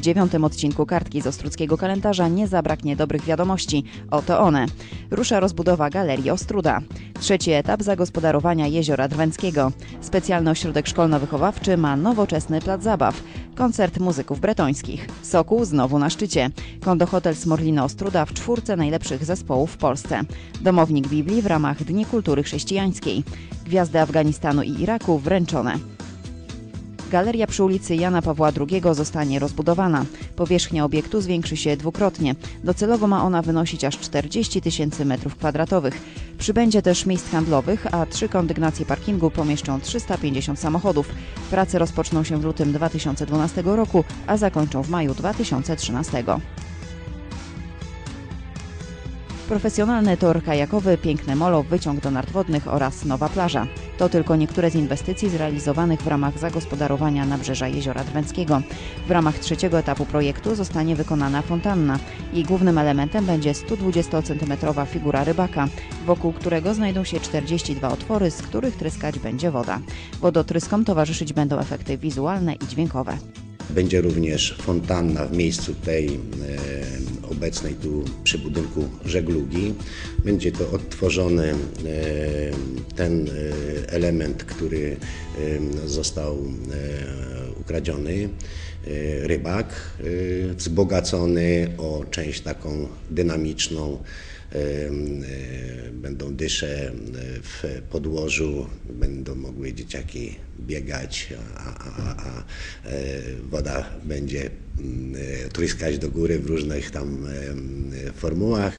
dziewiątym odcinku kartki z Ostruckiego kalendarza nie zabraknie dobrych wiadomości. Oto one. Rusza rozbudowa Galerii Ostruda. Trzeci etap zagospodarowania Jeziora Drwęckiego. Specjalny ośrodek szkolno-wychowawczy ma nowoczesny plac zabaw. Koncert muzyków bretońskich. Sokół znowu na szczycie. Kondohotel Smorlino Ostruda w czwórce najlepszych zespołów w Polsce. Domownik Biblii w ramach Dni Kultury Chrześcijańskiej. Gwiazdy Afganistanu i Iraku wręczone. Galeria przy ulicy Jana Pawła II zostanie rozbudowana. Powierzchnia obiektu zwiększy się dwukrotnie. Docelowo ma ona wynosić aż 40 tysięcy metrów kwadratowych. Przybędzie też miejsc handlowych, a trzy kondygnacje parkingu pomieszczą 350 samochodów. Prace rozpoczną się w lutym 2012 roku, a zakończą w maju 2013. Profesjonalny tor kajakowy, piękny molo, wyciąg do nart wodnych oraz nowa plaża. To tylko niektóre z inwestycji zrealizowanych w ramach zagospodarowania nabrzeża Jeziora Drwęckiego. W ramach trzeciego etapu projektu zostanie wykonana fontanna. Jej głównym elementem będzie 120 cm figura rybaka, wokół którego znajdą się 42 otwory, z których tryskać będzie woda. Wodotryskom towarzyszyć będą efekty wizualne i dźwiękowe. Będzie również fontanna w miejscu tej e, obecnej tu przy budynku żeglugi. Będzie to odtworzony e, ten e, element, który e, został ukradziony, rybak, wzbogacony o część taką dynamiczną. Będą dysze w podłożu, będą mogły dzieciaki biegać, a, a, a, woda będzie mm, tryskać do góry w różnych tam formułach.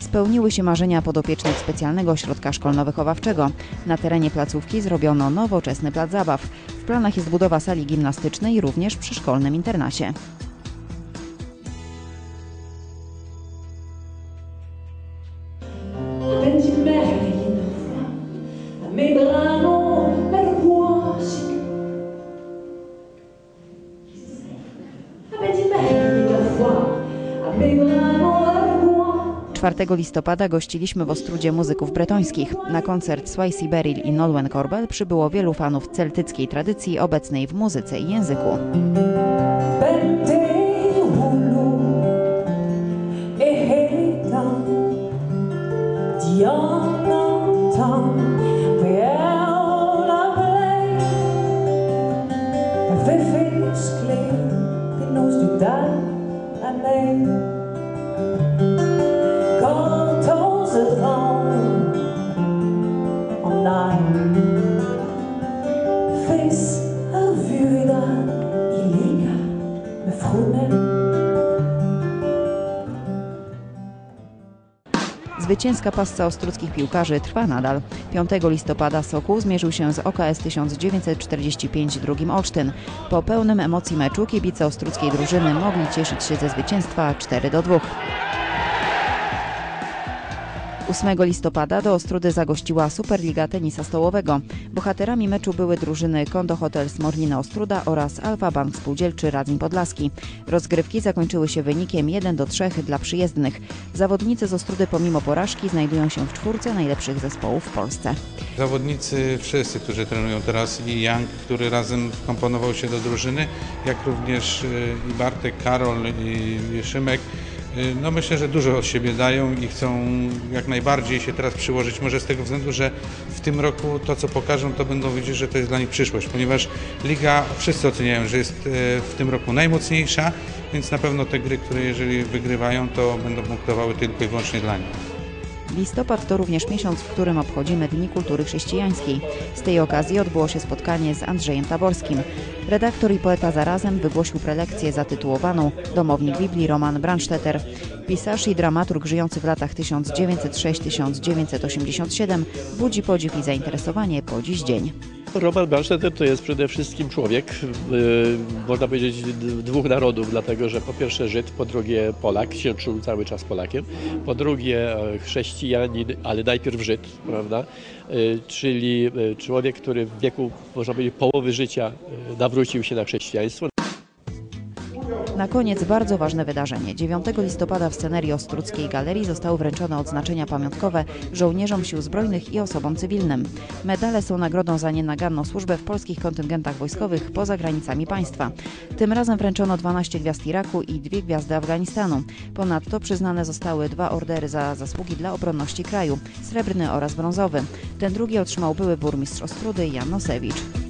Spełniły się marzenia podopiecznych specjalnego ośrodka szkolno-wychowawczego. Na terenie placówki zrobiono nowoczesny plac zabaw. W planach jest budowa sali gimnastycznej również przy szkolnym internacie. Będzie merveilleux à mes 4 listopada gościliśmy w Ostrudzie muzyków bretońskich. Na koncert Swayze Beryl i Nolwenn Corbel przybyło wielu fanów celtyckiej tradycji obecnej w muzyce i języku. Zwycięska pasca ostruckich piłkarzy trwa nadal. 5 listopada Sokół zmierzył się z OKS 1945 drugim Olsztyn. Po pełnym emocji meczu kibice ostruckiej drużyny mogli cieszyć się ze zwycięstwa 4 do 2. 8 listopada do Ostrudy zagościła Superliga Tenisa Stołowego. Bohaterami meczu były drużyny Kondo Hotel Smorlina Ostruda oraz Alfa Bank Spółdzielczy Radzin Podlaski. Rozgrywki zakończyły się wynikiem 1 do 3 dla przyjezdnych. Zawodnicy z Ostrudy pomimo porażki znajdują się w czwórce najlepszych zespołów w Polsce. Zawodnicy wszyscy, którzy trenują teraz i Young, który razem wkomponował się do drużyny, jak również y, i Bartek, Karol i i Szymek, y, no myślę, że dużo od siebie dają i chcą jak najbardziej się teraz przyłożyć, może z tego względu, że w tym roku to co pokażą, to będą wiedzieć, że to jest dla nich przyszłość, ponieważ liga wszyscy oceniają, że jest y, w tym roku najmocniejsza, więc na pewno te gry, które jeżeli wygrywają, to będą punktowały tylko i wyłącznie dla nich. Listopad to również miesiąc, w którym obchodzimy Dni Kultury Chrześcijańskiej. Z tej okazji odbyło się spotkanie z Andrzejem Taborskim. Redaktor i poeta zarazem wygłosił prelekcję zatytułowaną Domownik Biblii Roman Brandstetter. Pisarz i dramaturg żyjący w latach 1906-1987 budzi podziw i zainteresowanie po dziś dzień. Roman Brandstetter to jest przede wszystkim człowiek, yy, można powiedzieć, dwóch narodów, dlatego że po pierwsze Żyd, po drugie Polak, się czuł cały czas Polakiem, po drugie e, chrześcijanin, ale najpierw Żyd, prawda? Yy, czyli yy, człowiek, który w wieku, można powiedzieć, połowy życia nawrócił się na chrześcijaństwo. Na koniec bardzo ważne wydarzenie. 9 listopada w scenerii Ostruckiej Galerii zostały wręczone odznaczenia pamiątkowe żołnierzom sił zbrojnych i osobom cywilnym. Medale są nagrodą za nienaganną służbę w polskich kontyngentach wojskowych poza granicami państwa. Tym razem wręczono 12 gwiazd Iraku i dwie gwiazdy Afganistanu. Ponadto przyznane zostały dwa ordery za zasługi dla obronności kraju, srebrny oraz brązowy. Ten drugi otrzymał były burmistrz Ostrudy Jan Nosewicz.